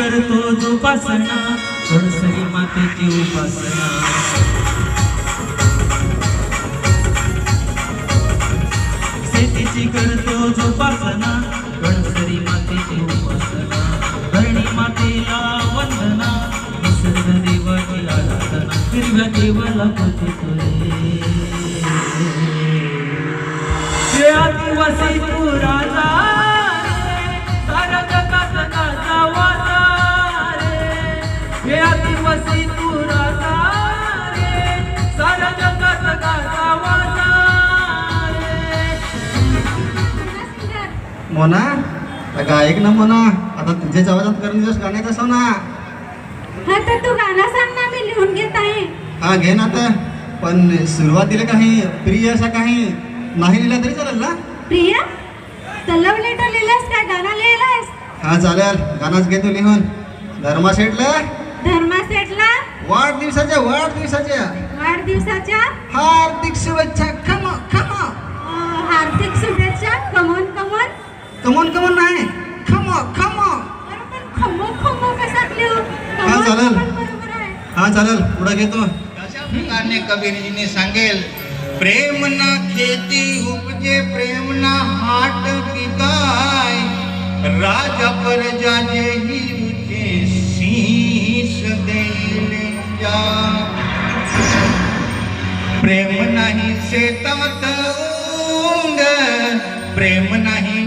करतो जोपासना. सरसरी मातेची उपासना. मोना? अगं ऐक ना मोना आता तुझ्याच आवाजात करून दिवस गाण्यात असो ना. हा तर तू गाणं सांग ना मी लिहून घेत आहे. हा घे ना आता. पण सुरुवातीला काही प्रिय असा काही नाही लिहिला तरी चालेल ना? प्रिया? तलव लेटर लिहिलंस काय गाणं लिहिलंस? हा चालेल. गाणाच घे तू लिहून. धर्मा शेटला? धर्मा सेटला वाढदिवसाच्या वाढदिवसाच्या. वाढदिवसाच्या? हार्दिक शुभेच्छा. खम खम कमोन कमोन नाही खम खम। हा? चालेल. हा चालेल. पुढे घेतो. अशा प्रकारे कबीरजीने सांगेल प्रेम ना खेती उपजे प्रेम ना हाट पिताय राजा पर जाजे ही रुचे शीस देले जा प्रेम नहीं से तात प्रेम नहीं